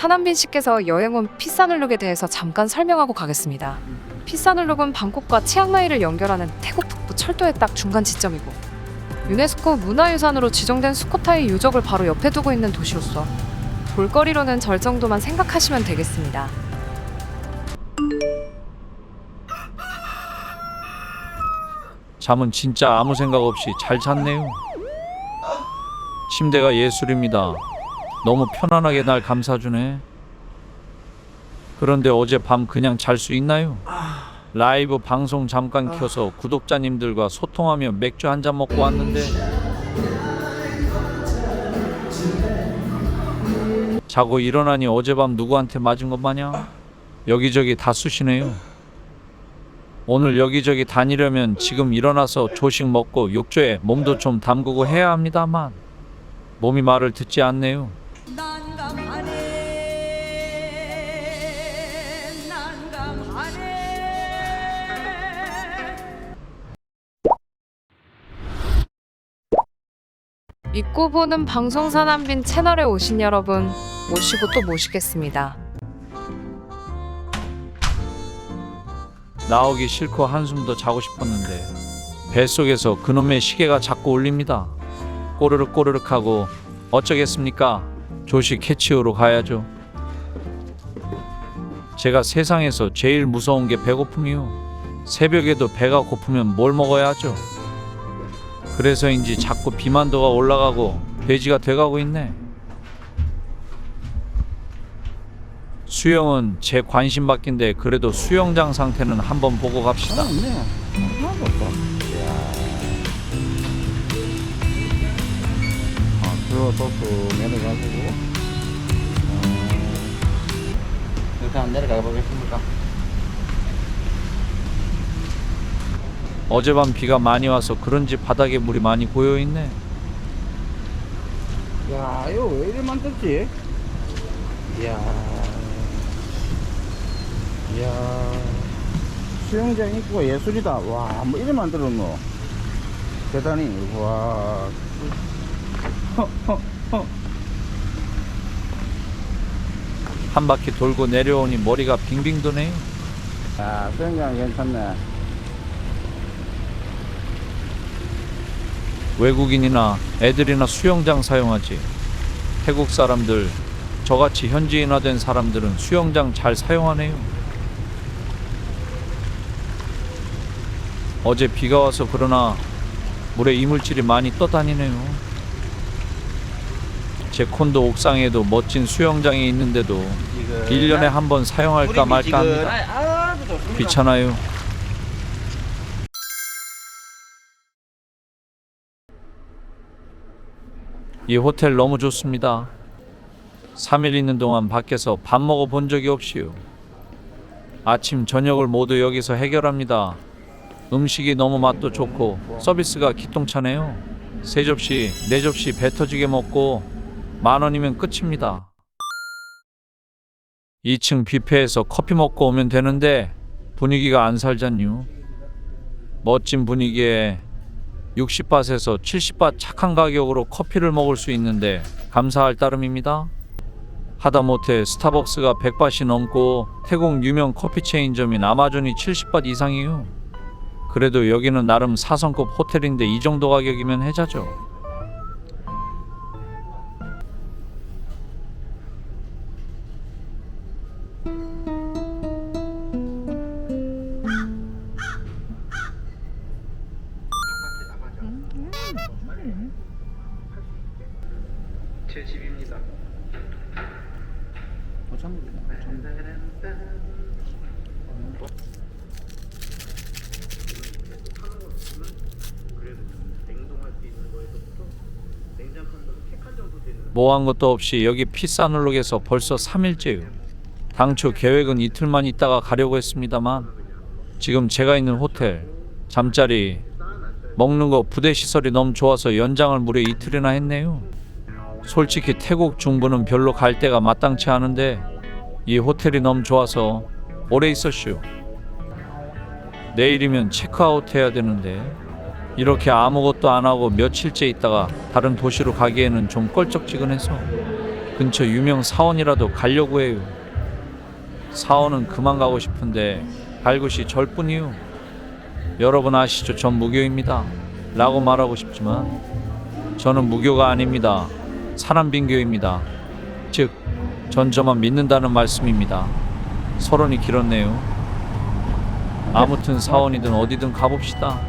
산한빈 씨께서 여행 온 피사눌룩에 대해서 잠깐 설명하고 가겠습니다. 피사눌룩은 방콕과 치앙마이를 연결하는 태국 북부 철도의 딱 중간 지점이고 유네스코 문화유산으로 지정된 수코타이 유적을 바로 옆에 두고 있는 도시로서 볼거리로는 절 정도만 생각하시면 되겠습니다. 잠은 진짜 아무 생각 없이 잘 잤네요. 침대가 예술입니다. 너무 편안하게 날 감싸주네. 그런데 어젯밤 그냥 잘 수 있나요? 라이브 방송 잠깐 켜서 구독자님들과 소통하며 맥주 한 잔 먹고 왔는데 자고 일어나니 어젯밤 누구한테 맞은 것 마냥 여기저기 다 쑤시네요. 오늘 여기저기 다니려면 지금 일어나서 조식 먹고 욕조에 몸도 좀 담그고 해야 합니다만 몸이 말을 듣지 않네요. 믿고 보는 방송 산한빈 채널에 오신 여러분 모시고 또 모시겠습니다. 나오기 싫고 한숨 더 자고 싶었는데 뱃속에서 그놈의 시계가 자꾸 울립니다. 꼬르륵 꼬르륵 하고 어쩌겠습니까? 조식 캐치우러 가야죠. 제가 세상에서 제일 무서운 게 배고픔이요. 새벽에도 배가 고프면 뭘 먹어야 하죠? 그래서인지 자꾸 비만도가 올라가고 돼지가 돼가고 있네. 수영은 제 관심 밖인데 그래도 수영장 상태는 한번 보고 갑시다. 이야. 아, 내려가지고. 어, 일단 내려가 보겠습니다. 어젯밤 비가 많이 와서 그런지 바닥에 물이 많이 고여 있네. 야, 이거 왜 이리 만들지? 이야. 이야. 수영장 있고 예술이다. 와, 뭐 이리 만들었노? 대단히, 와. 허, 허, 허. 한 바퀴 돌고 내려오니 머리가 빙빙 도네요. 야, 수영장 괜찮네. 외국인이나 애들이나 수영장 사용하지. 태국 사람들, 저같이 현지인화된 사람들은 수영장 잘 사용하네요. 어제 비가 와서 그러나 물에 이물질이 많이 떠다니네요. 제 콘도 옥상에도 멋진 수영장이 있는데도 1년에 한 번 사용할까 말까 합니다. 아주 좋습니다. 귀찮아요. 이 호텔 너무 좋습니다. 3일 있는 동안 밖에서 밥 먹어 본 적이 없이요. 아침, 저녁을 모두 여기서 해결합니다. 음식이 너무 맛도 좋고 서비스가 기똥차네요. 세 접시, 네 접시 배 터지게 먹고 만 원이면 끝입니다. 2층 뷔페에서 커피 먹고 오면 되는데 분위기가 안 살잖요. 멋진 분위기에 60밭에서 70밭 착한 가격으로 커피를 먹을 수 있는데 감사할 따름입니다. 하다못해 스타벅스가 100밭이 넘고 태국 유명 커피 체인점인 아마존이 70밭 이상이에요. 그래도 여기는 나름 4성급 호텔인데 이 정도 가격이면 해자죠. 제 집입니다. 뭐한 것도 없이 여기 피사눌룩에서 벌써 3일째요. 당초 계획은 이틀만 있다가 가려고 했습니다만 지금 제가 있는 호텔 잠자리 먹는 거 부대 시설이 너무 좋아서 연장을 무려 이틀이나 했네요. 솔직히 태국 중부는 별로 갈 데가 마땅치 않은데 이 호텔이 너무 좋아서 오래 있었슈. 내일이면 체크아웃 해야 되는데 이렇게 아무것도 안 하고 며칠째 있다가 다른 도시로 가기에는 좀 껄쩍지근해서 근처 유명 사원이라도 가려고 해요. 사원은 그만 가고 싶은데 갈 곳이 절뿐이요. 여러분 아시죠? 전 무교입니다. 라고 말하고 싶지만 저는 무교가 아닙니다. 사람 빙교입니다. 즉, 전 저만 믿는다는 말씀입니다. 서론이 길었네요. 아무튼 사원이든 어디든 가봅시다.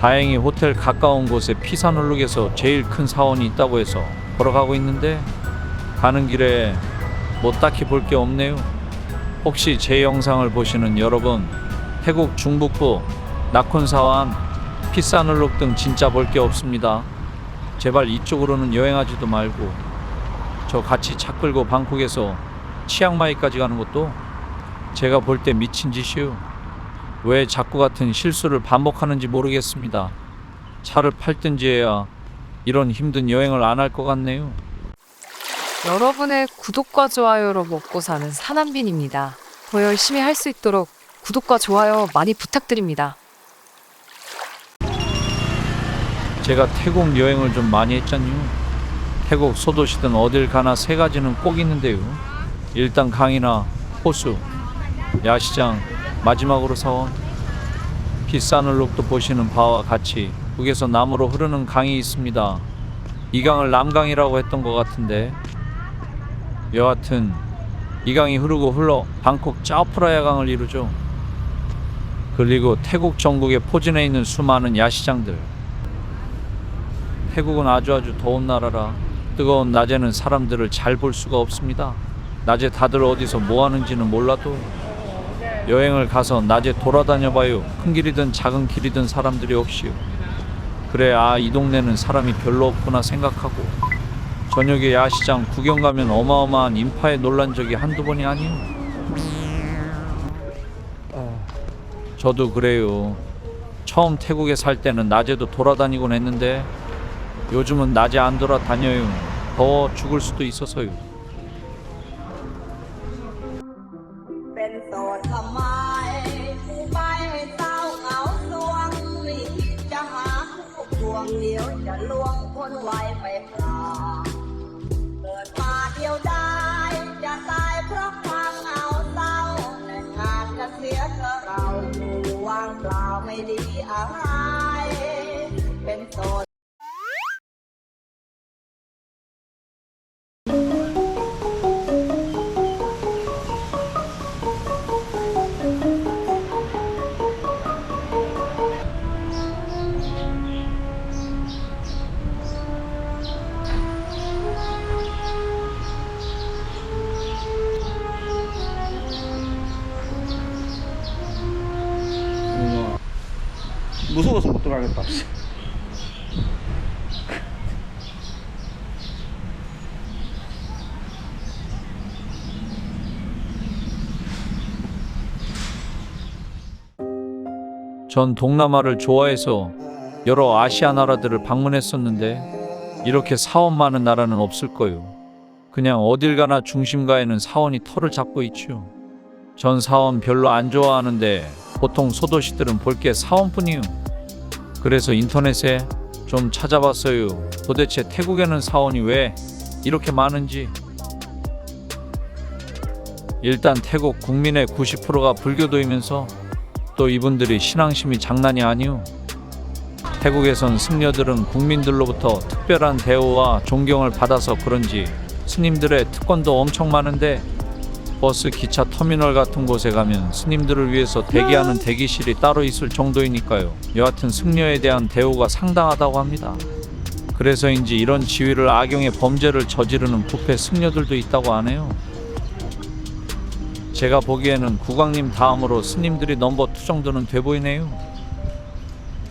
다행히 호텔 가까운 곳에 피사눌룩에서 제일 큰 사원이 있다고 해서 걸어가고 있는데 가는 길에 뭐 딱히 볼 게 없네요. 혹시 제 영상을 보시는 여러분 태국 중북부 나콘사완 피사눌룩 등 진짜 볼 게 없습니다. 제발 이쪽으로는 여행하지도 말고 저 같이 차 끌고 방콕에서 치앙마이까지 가는 것도 제가 볼 때 미친 짓이요. 왜 자꾸 같은 실수를 반복하는지 모르겠습니다. 차를 팔든지 해야 이런 힘든 여행을 안 할 것 같네요. 여러분의 구독과 좋아요로 먹고 사는 사남빈입니다. 더 열심히 할 수 있도록 구독과 좋아요 많이 부탁드립니다. 제가 태국 여행을 좀 많이 했잖요. 태국 소도시든 어딜 가나 세 가지는 꼭 있는데요. 일단 강이나 호수, 야시장, 마지막으로 사원. 비싸늘룩도 보시는 바와 같이 북에서 남으로 흐르는 강이 있습니다. 이 강을 남강이라고 했던 것 같은데 여하튼 이 강이 흐르고 흘러 방콕 짜오프라야 강을 이루죠. 그리고 태국 전국에 포진해 있는 수많은 야시장들. 태국은 아주 아주 더운 나라라 뜨거운 낮에는 사람들을 잘 볼 수가 없습니다. 낮에 다들 어디서 뭐 하는지는 몰라도 여행을 가서 낮에 돌아다녀 봐요. 큰 길이든 작은 길이든 사람들이 없이요. 그래 아 이 동네는 사람이 별로 없구나 생각하고 저녁에 야시장 구경 가면 어마어마한 인파에 놀란 적이 한두 번이 아니요. 저도 그래요. 처음 태국에 살 때는 낮에도 돌아다니곤 했는데 요즘은 낮에 안 돌아다녀요. 더워 죽을 수도 있어서요. 들어가겠다. 전 동남아를 좋아해서 여러 아시아 나라들을 방문했었는데 이렇게 사원 많은 나라는 없을 거요. 그냥 어딜 가나 중심가에는 사원이 털을 잡고 있죠. 전 사원 별로 안 좋아하는데 보통 소도시들은 볼 게 사원뿐이요. 그래서 인터넷에 좀 찾아봤어요. 도대체 태국에는 사원이 왜 이렇게 많은지. 일단 태국 국민의 90%가 불교도이면서 또 이분들이 신앙심이 장난이 아니오. 태국에선 승려들은 국민들로부터 특별한 대우와 존경을 받아서 그런지 스님들의 특권도 엄청 많은데 버스 기차 터미널 같은 곳에 가면 스님들을 위해서 대기하는 대기실이 따로 있을 정도이니까요. 여하튼 승려에 대한 대우가 상당하다고 합니다. 그래서인지 이런 지위를 악용해 범죄를 저지르는 부패 승려들도 있다고 하네요. 제가 보기에는 국왕님 다음으로 스님들이 넘버 투 정도는 돼 보이네요.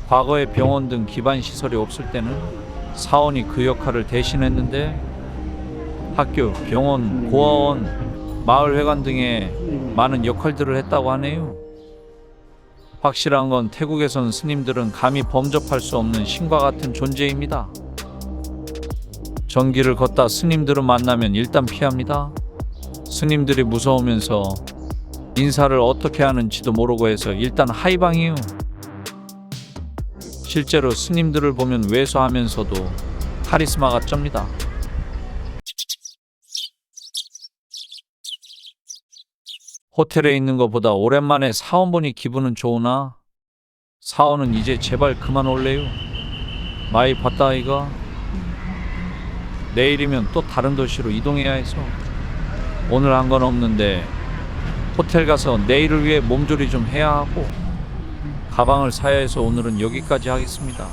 과거에 병원 등 기반 시설이 없을 때는 사원이 그 역할을 대신했는데 학교, 병원, 고아원, 마을회관 등의 많은 역할들을 했다고 하네요. 확실한 건 태국에선 스님들은 감히 범접할 수 없는 신과 같은 존재입니다. 전기를 걷다 스님들을 만나면 일단 피합니다. 스님들이 무서우면서 인사를 어떻게 하는지도 모르고 해서 일단 하이방이요. 실제로 스님들을 보면 왜소하면서도 카리스마가 쩝니다. 호텔에 있는 것보다 오랜만에 사원 보니 기분은 좋으나 사원은 이제 제발 그만 올래요. 많이 봤다 이가. 내일이면 또 다른 도시로 이동해야 해서 오늘 한 건 없는데 호텔 가서 내일을 위해 몸조리 좀 해야 하고 가방을 사야 해서 오늘은 여기까지 하겠습니다.